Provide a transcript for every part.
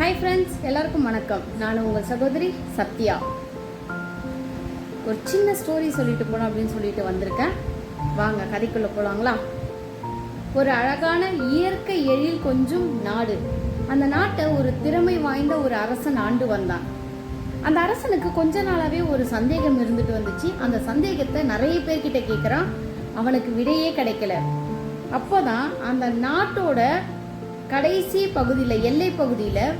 Hi friends எல்லாருக்கும் வணக்கம். நான் உங்கள் சகோதரி சத்யா. ஒரு சின்ன ஸ்டோரி சொல்லிட்டு போகணும் அப்படின்னு சொல்லிட்டு வந்திருக்கேன். வாங்க கதைக்குள்ளே போகலாங்களா ஒரு அழகான இயற்கை எழில் கொஞ்சம் நாடு. அந்த நாட்டை ஒரு திறமை வாய்ந்த ஒரு அரசன் ஆண்டு வந்தான். அந்த அரசனுக்கு கொஞ்ச நாளாகவே ஒரு சந்தேகம் இருந்துட்டு வந்துச்சு. அந்த சந்தேகத்தை நிறைய பேர்கிட்ட கேட்குறான் அவனுக்கு விடையே கிடைக்கல. அப்போதான் அந்த நாட்டோட கடைசி பகுதியில் எல்லை பகுதியில்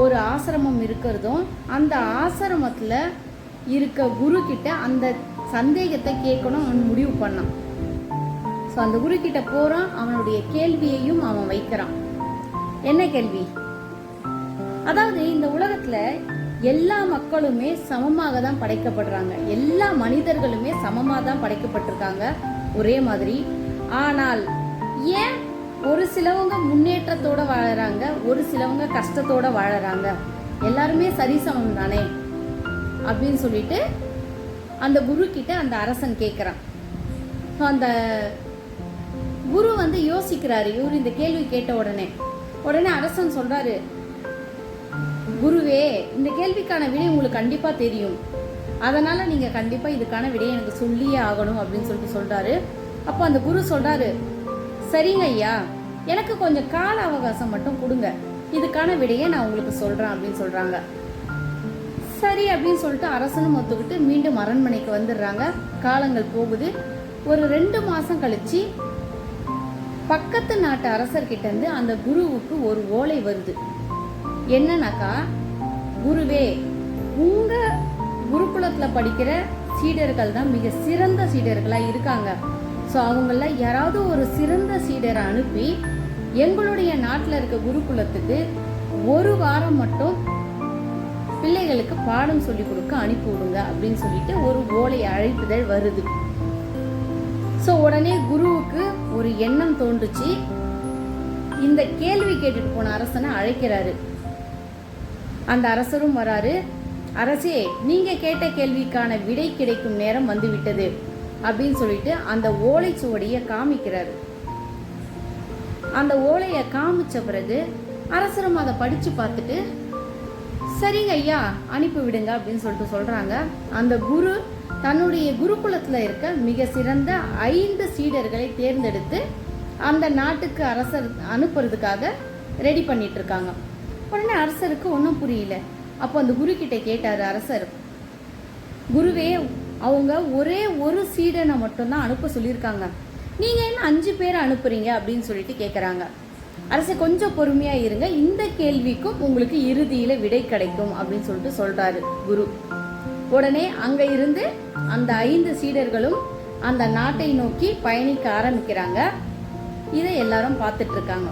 ஒரு ஆசிரமம் இருக்கிறதும் அந்த ஆசிரமத்தில் இருக்க குரு கிட்ட அந்த சந்தேகத்தை கேட்கணும் அவன் முடிவு பண்ணான். ஸோ அந்த குரு கிட்ட போகிறான் அவனுடைய கேள்வியையும் அவன் வைக்கிறான். என்ன கேள்வி? அதாவது இந்த உலகத்தில் எல்லா மக்களுமே சமமாக தான் படைக்கப்படுறாங்க. எல்லா மனிதர்களுமே சமமாக தான் படைக்கப்பட்டிருக்காங்க. ஒரே மாதிரி. ஆனால் ஏன் ஒரு சிலவங்க முன்னேற்றத்தோட வாழறாங்க ஒரு சிலவங்க கஷ்டத்தோட வாழறாங்க. எல்லாருமே சரிசமம் தானே? அப்படின்னு சொல்லிட்டு அந்த குரு கிட்ட அந்த அரசன் கேட்குறான் அந்த குரு வந்து யோசிக்கிறாரு. இவர் இந்த கேள்வி கேட்ட உடனே உடனே அரசன் சொல்றாரு குருவே இந்த கேள்விக்கான விடை உங்களுக்கு கண்டிப்பா தெரியும். அதனால நீங்க கண்டிப்பா இதுக்கான விடையை எனக்கு சொல்லியே ஆகணும் அப்படின்னு சொல்லிட்டு சொல்றாரு. அப்போ அந்த குரு சொல்றாரு சரிங்க ஐயா. எனக்கு கொஞ்சம் கால அவகாசம் மட்டும் கொடுங்க. இதுக்கான விடையை நான் உங்களுக்கு சொல்கிறேன் அப்படின்னு சொல்கிறாங்க சரி அப்படின்னு சொல்லிட்டு அரசனும் ஒத்துக்கிட்டு மீண்டும் அரண்மனைக்கு வந்துடுறாங்க. காலங்கள் போகுது. ஒரு ரெண்டு மாதம் கழித்து பக்கத்து நாட்டு அரசர்கிட்ட இருந்து அந்த குருவுக்கு ஒரு ஓலை வருது. என்னன்னாக்கா குருவே உங்கள் குருகுலத்தில் படிக்கிற சீடர்கள் தான் மிக சிறந்த சீடர்களாக இருக்காங்க. ஸோ அவங்கள யாராவது ஒரு சிறந்த சீடரை அனுப்பி எங்களுடைய நாட்டில் இருக்க குருகுலத்துக்கு ஒரு வாரம் மட்டும் பிள்ளைகளுக்கு பாடம் சொல்லி கொடுக்க அனுப்பி விடுங்க அப்படின்னு சொல்லிட்டு ஒரு ஓலை அழைப்புதல் வருது. ஸோ உடனே குருவுக்கு ஒரு எண்ணம் தோன்றுச்சு. இந்த கேள்வி கேட்டுட்டு போன அரசனை அழைக்கிறாரு. அந்த அரசரும் வராரு. அரசே நீங்க கேட்ட கேள்விக்கான விடை கிடைக்கும் நேரம் வந்துவிட்டது. அப்படின்னு சொல்லிட்டு அந்த ஓலைச்சுவடியை காமிக்கிறாரு. அந்த ஓலையை காமிச்ச பிறகு அரசரும் அதை படித்து பார்த்துட்டு சரிங்க ஐயா அனுப்பி விடுங்க அப்படின்னு சொல்லிட்டு சொல்கிறாங்க அந்த குரு தன்னுடைய குருகுலத்தில் இருக்க மிக சிறந்த ஐந்து சீடர்களை தேர்ந்தெடுத்து அந்த நாட்டுக்கு அரசர் அனுப்புறதுக்காக ரெடி பண்ணிட்டு இருக்காங்க. உடனே அரசருக்கு ஒன்றும் புரியல. அப்போ அந்த குரு கிட்ட கேட்டார் அரசர் குருவே அவங்க ஒரே ஒரு சீடனை மட்டும்தான் அனுப்ப சொல்லியிருக்காங்க. நீங்கள் என்ன அஞ்சு பேரை அனுப்புறீங்க அப்படின்னு சொல்லிட்டு கேட்குறாங்க அரசு கொஞ்சம் பொறுமையாக இருங்க. இந்த கேள்விக்கும் உங்களுக்கு இறுதியில் விடை கிடைக்கும் அப்படின்னு சொல்லிட்டு சொல்கிறாரு குரு. உடனே அங்கே இருந்து அந்த ஐந்து சீடர்களும் அந்த நாட்டை நோக்கி பயணிக்க ஆரம்பிக்கிறாங்க. இதை எல்லாரும் பார்த்துட்டு இருக்காங்க.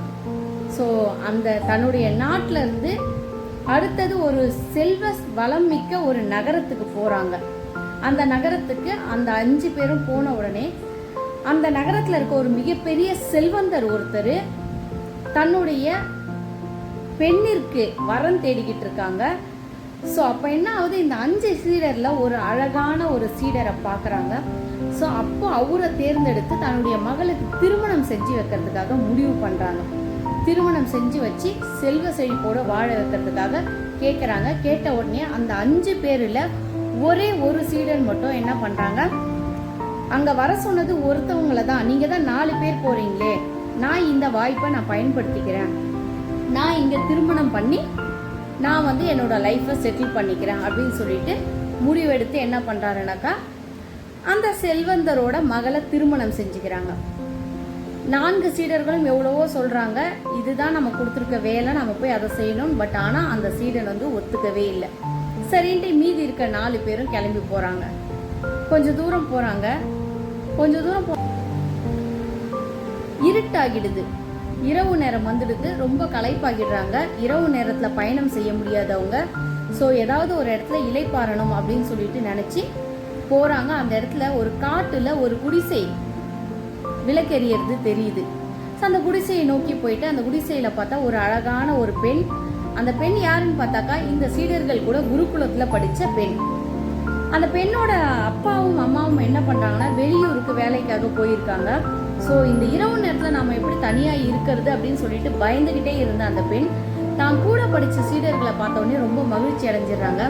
ஸோ அந்த தன்னுடைய நாட்டில இருந்து அடுத்தது ஒரு செல்வ வளம் மிக்க ஒரு நகரத்துக்கு போகிறாங்க அந்த நகரத்துக்கு அந்த அஞ்சு பேரும் போன உடனே அந்த நகரத்துல இருக்க ஒரு மிகப்பெரிய செல்வந்தர் ஒருத்தர் தன்னுடைய பெண்ணிற்கு வரம் தேடிக்கிட்டு இருக்காங்க. ஸோ அப்போ என்ன ஆகுது? இந்த அஞ்சு சீடரில் ஒரு அழகான ஒரு சீடரை பார்க்குறாங்க ஸோ அப்போ அவரை தேர்ந்தெடுத்து தன்னுடைய மகளுக்கு திருமணம் செஞ்சு வைக்கிறதுக்காக முடிவு பண்ணுறாங்க திருமணம் செஞ்சு வச்சு செல்வ செழிப்போட வாழ வைக்கிறதுக்காக கேட்குறாங்க கேட்ட உடனே அந்த அஞ்சு பேரில் ஒரே ஒரு சீடன் மட்டும் என்ன பண்ணுறாங்க அங்கே வர சொன்னது ஒருத்தவங்கள தான். நீங்கள் தான் நாலு பேர் போகிறீங்களே நான் இந்த வாய்ப்பை நான் பயன்படுத்திக்கிறேன். நான் இங்கே திருமணம் பண்ணி நான் வந்து என்னோடய லைஃப்பை செட்டில் பண்ணிக்கிறேன் அப்படின்னு சொல்லிட்டு முடிவெடுத்து என்ன பண்ணுறாருனாக்கா அந்த செல்வந்தரோட மகளை திருமணம் செஞ்சுக்கிறாங்க. நான்கு சீடர்களும் எவ்வளவோ சொல்கிறாங்க இதுதான் நம்ம கொடுத்துருக்க வேலை நம்ம போய் அதை செய்யணும். பட் ஆனால் அந்த சீடன் வந்து ஒத்துக்கவே இல்லை. சரின்ட்டு மீதி இருக்க நாலு பேரும் கிளம்பி போகிறாங்க கொஞ்சம் தூரம் போகிறாங்க கொஞ்சம் தூரம் போ இருட்டாகிடுது. இரவு நேரம் வந்துடுது. ரொம்ப களைப்பாகிடுறாங்க. இரவு நேரத்தில் பயணம் செய்ய முடியாதவங்க. ஸோ ஏதாவது ஒரு இடத்துல இலைப்பாறணும் அப்படின்னு சொல்லிட்டு நினச்சி போகிறாங்க அந்த இடத்துல ஒரு காட்டில் ஒரு குடிசை விளக்கெறியறது தெரியுது. ஸோ அந்த குடிசையை நோக்கி போயிட்டு அந்த குடிசையில் பார்த்தா ஒரு அழகான ஒரு பெண். அந்த பெண் யாருன்னு பார்த்தாக்கா இந்த சீடர்கள் கூட குருகுலத்தில் படித்த பெண். அந்த பெண்ணோட அப்பாவும் அம்மாவும் என்ன பண்ணுறாங்கன்னா வெளியூருக்கு வேலைக்காக போயிருக்காங்க. ஸோ இந்த இரவு நேரத்தில் நம்ம எப்படி தனியாக இருக்கிறது அப்படின்னு சொல்லிட்டு பயந்துக்கிட்டே இருந்த அந்த பெண் தான் கூட படித்த சீடர்களை பார்த்தோன்னே ரொம்ப மகிழ்ச்சி அடைஞ்சிடுறாங்க.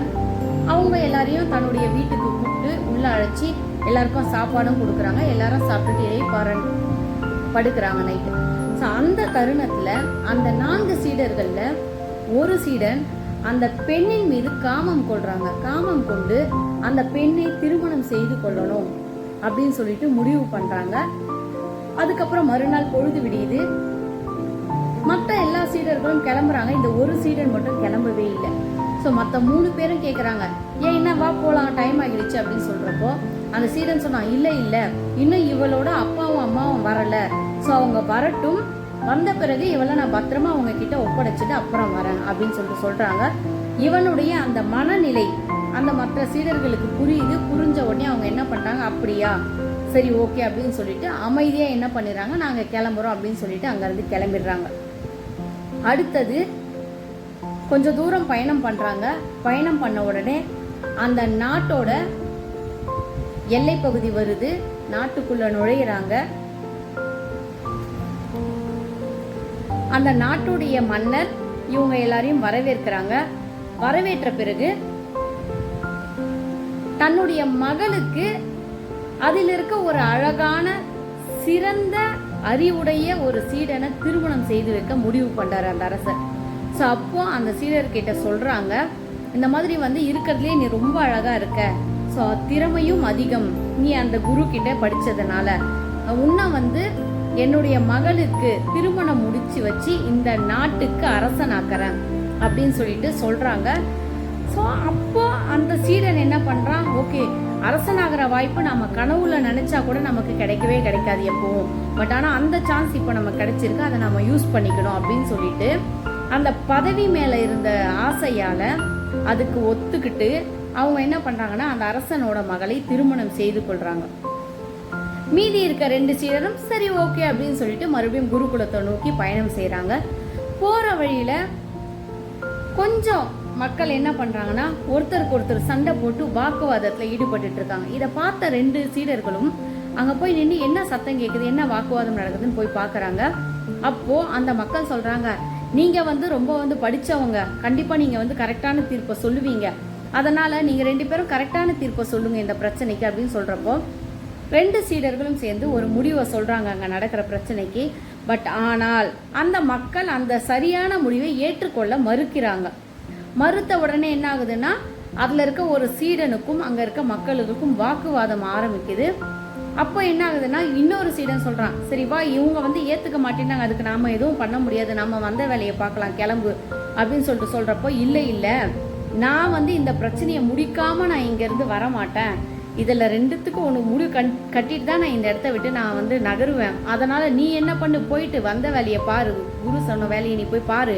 அவங்க எல்லாரையும் தன்னுடைய வீட்டுக்கு கூப்பிட்டு உள்ள அழைச்சி எல்லாருக்கும் சாப்பாடும் கொடுக்குறாங்க. எல்லாரும் சாப்பிட்டுட்டு இறைப்பாறன் படுக்கிறாங்க நைட்டு ஸோ அந்த தருணத்தில் அந்த நான்கு சீடர்களில் ஒரு சீடன் அந்த பெண்ணின் மீது காமம் கொள்றாங்க. காமம் கொண்டு அந்த பெண்ணை திருமணம் செய்து கொள்ளணும் அப்படின்னு சொல்லிட்டு முடிவு பண்றாங்க. அதுக்கப்புறம் மறுநாள் பொழுது விடியுது. மற்ற எல்லா சீடர்களும் கிளம்புறாங்க. இந்த ஒரு சீடன் மட்டும் கிளம்பவே இல்லை. ஸோ மற்ற மூணு பேரும் கேட்குறாங்க ஏன் என்ன வா போகலாம் டைம் ஆகிடுச்சு அப்படின்னு சொல்றப்போ அந்த சீடன் சொன்னான் இல்லை இல்லை. இன்னும் இவளோட அப்பாவும் அம்மாவும் வரல. ஸோ அவங்க வரட்டும். வந்த பிறகு இவளை நான் பத்திரமா அவங்க கிட்ட ஒப்படைச்சிட்டு அப்புறம் வரேன் அப்படின்னு சொல்லிட்டு சொல்றாங்க. இவனுடைய அந்த மனநிலை அந்த மற்ற சீடர்களுக்கு புரியுது புரிஞ்ச உடனே அவங்க என்ன பண்றாங்க? அப்படியா? சரி ஓகே அப்படின்னு சொல்லிட்டு அமைதியா என்ன பண்ணிடுறாங்க? நாங்க கிளம்புறோம் அப்படின்னு சொல்லிட்டு அங்கேருந்து கிளம்பிடுறாங்க. அடுத்தது கொஞ்சம் தூரம் பயணம் பண்றாங்க. பயணம் பண்ண உடனே அந்த நாட்டோட எல்லை பகுதி வருது. நாட்டுக்குள்ள நுழையிறாங்க. அந்த நாட்டுடைய மன்னர் இவங்க எல்லாரையும் வரவேற்கிறாங்க. வரவேற்ற பிறகு தன்னுடைய மகளுக்கு அதில் இருக்க ஒரு அழகான சிறந்த அறிவுடைய ஒரு சீடனை திருமணம் செய்து வைக்க முடிவு பண்றாரு அந்த அரசர். ஸோ அப்போ அந்த சீடர்கிட்ட சொல்கிறாங்க இந்த மாதிரி வந்து இருக்கிறதுலே நீ ரொம்ப அழகாக இருக்க. ஸோ திறமையும் அதிகம். நீ அந்த குரு கிட்ட படித்ததுனால உன்னை வந்து என்னுடைய மகளுக்கு திருமணம் முடிச்சு வச்சு இந்த நாட்டுக்கு அரசனாக்கிறேன் அப்படின்னு சொல்லிட்டு சொல்றாங்க. ஸோ அப்போ அந்த சீடன் என்ன பண்றான்? ஓகே அரசனாகிற வாய்ப்பு நம்ம கனவுல நினைச்சா கூட நமக்கு கிடைக்கவே கிடைக்காது எப்பவும். பட் ஆனா அந்த சான்ஸ் இப்போ நமக்கு கிடைச்சிருக்கு அதை நம்ம யூஸ் பண்ணிக்கணும் அப்படின்னு சொல்லிட்டு அந்த பதவி மேல இருந்த ஆசையால அதுக்கு ஒத்துக்கிட்டு அவங்க என்ன பண்றாங்கன்னா அந்த அரசனோட மகளை திருமணம் செய்து கொள்றாங்க. மீதி இருக்க ரெண்டு சீடரும் சரி ஓகே அப்படின்னு சொல்லிட்டு மறுபடியும் குருகுலத்தை நோக்கி பயணம் செய்றாங்க. போற வழியில கொஞ்சம் மக்கள் என்ன பண்றாங்கன்னா ஒருத்தருக்கு ஒருத்தர் சண்டை போட்டு வாக்குவாதத்துல ஈடுபட்டுட்டு இருக்காங்க. இதை பார்த்த ரெண்டு சீடர்களும் அங்க போய் நின்று என்ன சத்தம் கேட்குது என்ன வாக்குவாதம் நடக்குதுன்னு போய் பார்க்குறாங்க. அப்போ அந்த மக்கள் சொல்றாங்க நீங்க வந்து ரொம்ப வந்து படிச்சவங்க. கண்டிப்பா நீங்க வந்து கரெக்டான தீர்ப்பை சொல்லுவீங்க. அதனால நீங்க ரெண்டு பேரும் கரெக்டான தீர்ப்பை சொல்லுங்க இந்த பிரச்சனைக்கு அப்படின்னு சொல்றப்போ ரெண்டு சீடர்களும் சேர்ந்து ஒரு முடிவை சொல்கிறாங்க அங்கே நடக்கிற பிரச்சனைக்கு. பட் ஆனால் அந்த மக்கள் அந்த சரியான முடிவை ஏற்றுக்கொள்ள மறுக்கிறாங்க. மறுத்த உடனே என்ன ஆகுதுன்னா அதில் இருக்க ஒரு சீடனுக்கும் அங்கே இருக்க மக்களுக்கும் வாக்குவாதம் ஆரம்பிக்குது. அப்போ என்ன ஆகுதுன்னா இன்னொரு சீடன் சொல்கிறான் சரி வா இவங்க வந்து ஏற்றுக்க மாட்டேன்னாங்க அதுக்கு நாம் எதுவும் பண்ண முடியாது. நம்ம வந்த வேலையை பார்க்கலாம் கிளம்பு அப்படின்னு சொல்லிட்டு சொல்கிறப்போ இல்லை இல்லை. நான் வந்து இந்த பிரச்சனையை முடிக்காமல் நான் இங்கேருந்து வரமாட்டேன். வர மாட்டேன் இதில் ரெண்டுத்துக்கும் ஒன்று முடிவு கண் கட்டிட்டு தான் நான் இந்த இடத்த விட்டு நான் வந்து நகருவேன். அதனால் நீ என்ன பண்ணு? போயிட்டு வந்த வேலையை பாரு. குரு சொன்ன வேலையை நீ போய் பாரு.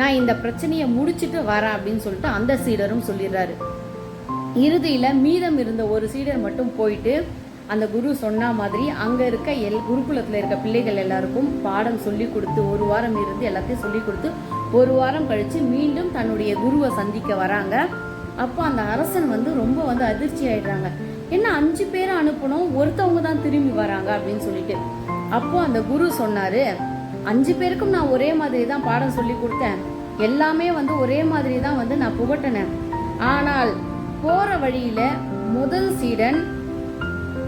நான் இந்த பிரச்சனையை முடிச்சுட்டு வரேன் அப்படின்னு சொல்லிட்டு அந்த சீடரும் சொல்லிடுறாரு. இறுதியில் மீதம் இருந்த ஒரு சீடர் மட்டும் போயிட்டு அந்த குரு சொன்ன மாதிரி அங்கே இருக்க எல் குருகுலத்தில் இருக்க பிள்ளைகள் எல்லாருக்கும் பாடம் சொல்லி கொடுத்து ஒரு வாரம் இருந்து எல்லாத்தையும் சொல்லி கொடுத்து ஒரு வாரம் கழித்து மீண்டும் தன்னுடைய குருவை சந்திக்க வராங்க. அப்போ அந்த அரசன் வந்து ரொம்ப வந்து அதிர்ச்சி ஆயிடுறாங்க. என்ன அஞ்சு பேரை அனுப்பணும் ஒருத்தவங்க தான் திரும்பி வராங்க அப்படின்னு சொல்லிட்டு. அப்போ அந்த குரு சொன்னாரு அஞ்சு பேருக்கும் நான் ஒரே மாதிரி தான் பாடம் சொல்லி கொடுத்தேன். எல்லாமே வந்து ஒரே மாதிரி தான் வந்து நான் புகட்டினேன். ஆனால் போற வழியில முதல் சீடன்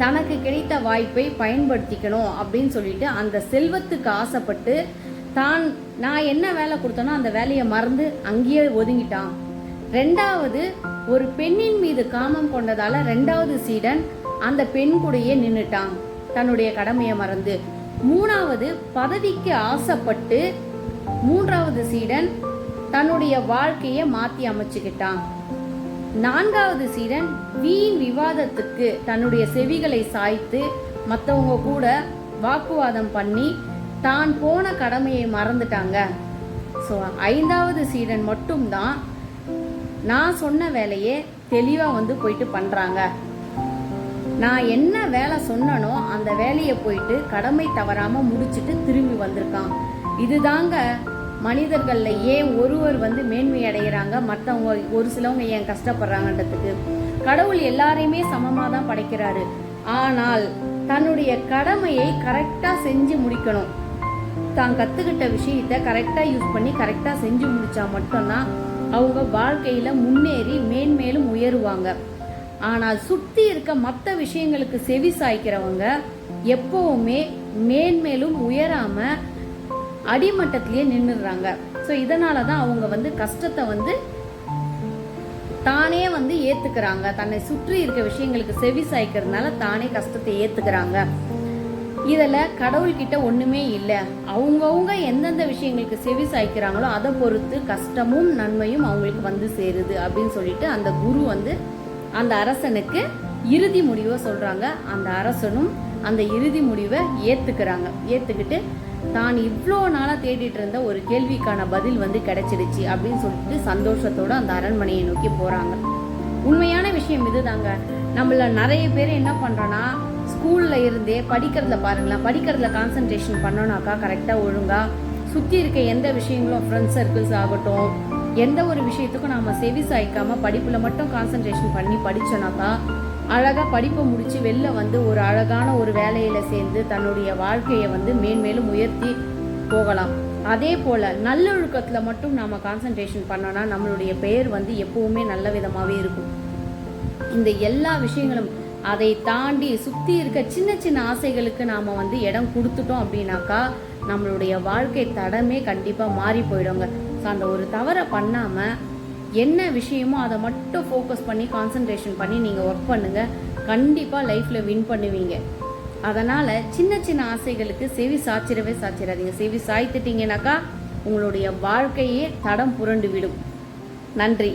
தனக்கு கிடைத்த வாய்ப்பை பயன்படுத்திக்கணும் அப்படின்னு சொல்லிட்டு அந்த செல்வத்துக்கு ஆசைப்பட்டு தான் நான் என்ன வேலை கொடுத்தனோ அந்த வேலையை மறந்து அங்கேயே ஒதுங்கிட்டான். ரெண்டாவது ஒரு பெண்ணின் மீது காமம் கொண்டதால ரெண்டாவது சீடன் அந்த பெண் கூடையே நின்றுட்டான் தன்னுடைய கடமையை மறந்து. மூணாவது பதவிக்கு ஆசைப்பட்டு மூன்றாவது சீடன் தன்னுடைய வாழ்க்கையை மாத்தி அமைச்சுக்கிட்டான். நான்காவது சீடன் வீண் விவாதத்துக்கு தன்னுடைய செவிகளை சாய்த்து மற்றவங்க கூட வாக்குவாதம் பண்ணி தான் போன கடமையை மறந்துட்டாங்க. ஸோ ஐந்தாவது சீடன் மட்டும்தான் நான் சொன்ன வேலையே தெளிவாக வந்து போயிட்டு பண்ணுறாங்க நான் என்ன வேலை சொன்னனோ அந்த வேலையை போயிட்டு கடமை தவறாமல் முடிச்சுட்டு திரும்பி வந்திருக்கான். இதுதாங்க மனிதர்கள்ல ஏன் ஒருவர் வந்து மேன்மை அடைகிறாங்க மற்றவங்க ஒரு சிலவங்க ஏன் கஷ்டப்படுறாங்கன்றதுக்கு. கடவுள் எல்லாரையுமே சமமாக தான் படைக்கிறாரு. ஆனால் தன்னுடைய கடமையை கரெக்டாக செஞ்சு முடிக்கணும். தான் கற்றுக்கிட்ட விஷயத்த கரெக்டாக யூஸ் பண்ணி கரெக்டாக செஞ்சு முடித்தா மட்டும்தான் அவங்க வாழ்க்கையில் முன்னேறி மேன்மேலும் உயருவாங்க. ஆனால் சுற்றி இருக்க மற்ற விஷயங்களுக்கு செவி சாய்க்கிறவங்க எப்போவுமே மேன்மேலும் உயராமல் அடிமட்டத்திலேயே நின்றுடுறாங்க ஸோ இதனால தான் அவங்க வந்து கஷ்டத்தை வந்து தானே வந்து ஏற்றுக்கிறாங்க தன்னை சுற்றி இருக்க விஷயங்களுக்கு செவி சாய்க்கிறதுனால தானே கஷ்டத்தை ஏற்றுக்கிறாங்க இதில் கடவுள்கிட்ட ஒன்றுமே இல்லை. அவங்கவுங்க எந்தெந்த விஷயங்களுக்கு செவி சாய்க்கிறாங்களோ அதை பொறுத்து கஷ்டமும் நன்மையும் அவங்களுக்கு வந்து சேருது அப்படின்னு சொல்லிட்டு அந்த குரு வந்து அந்த அரசனுக்கு இறுதி முடிவை சொல்கிறாங்க அந்த அரசனும் அந்த இறுதி முடிவை ஏற்றுக்கிறாங்க ஏற்றுக்கிட்டு தான் இவ்வளோ நாளாக தேடிட்டு இருந்த ஒரு கேள்விக்கான பதில் வந்து கிடைச்சிடுச்சு அப்படின்னு சொல்லிட்டு சந்தோஷத்தோடு அந்த அரண்மனையை நோக்கி போகிறாங்க உண்மையான விஷயம் இதுதாங்க. நம்மள நிறைய பேர் என்ன பண்ணுறோன்னா ஸ்கூலில் இருந்தே படிக்கிறதுல பாருங்களேன் படிக்கிறதுல கான்சன்ட்ரேஷன் பண்ணோனாக்கா கரெக்டாக ஒழுங்காக சுற்றி இருக்க எந்த விஷயங்களும் ஃப்ரெண்ட்ஸ் சர்க்கிள்ஸ் ஆகட்டும் எந்த ஒரு விஷயத்துக்கும் நாம் செவி சாய்க்காமல் படிப்பில் மட்டும் கான்சன்ட்ரேஷன் பண்ணி படித்தோனாக்கா அழகாக படிப்பை முடித்து வெளில வந்து ஒரு அழகான ஒரு வேலையில் சேர்ந்து தன்னுடைய வாழ்க்கையை வந்து மேன்மேலும் உயர்த்தி போகலாம். அதே போல் நல்லொழுக்கத்தில் மட்டும் நாம் கான்சன்ட்ரேஷன் பண்ணோன்னா நம்மளுடைய பெயர் வந்து எப்பவுமே நல்ல விதமாகவே இருக்கும். இந்த எல்லா விஷயங்களும் அதை தாண்டி சுற்றி இருக்க சின்ன சின்ன ஆசைகளுக்கு நாம் வந்து இடம் கொடுத்துட்டோம் அப்படின்னாக்கா நம்மளுடைய வாழ்க்கை தடமே கண்டிப்பாக மாறி போயிடுங்க. ஸோ அந்த ஒரு தவறை பண்ணாமல் என்ன விஷயமோ அதை மட்டும் ஃபோக்கஸ் பண்ணி கான்சன்ட்ரேஷன் பண்ணி நீங்கள் ஒர்க் பண்ணுங்கள் கண்டிப்பாக லைஃப்பில் வின் பண்ணுவீங்க. அதனால் சின்ன சின்ன ஆசைகளுக்கு செவி சாய்ச்சிடவே சாச்சிடாதீங்க செவி சாய்த்துட்டீங்கனாக்கா உங்களுடைய வாழ்க்கையே தடம் புரண்டு விடும். நன்றி.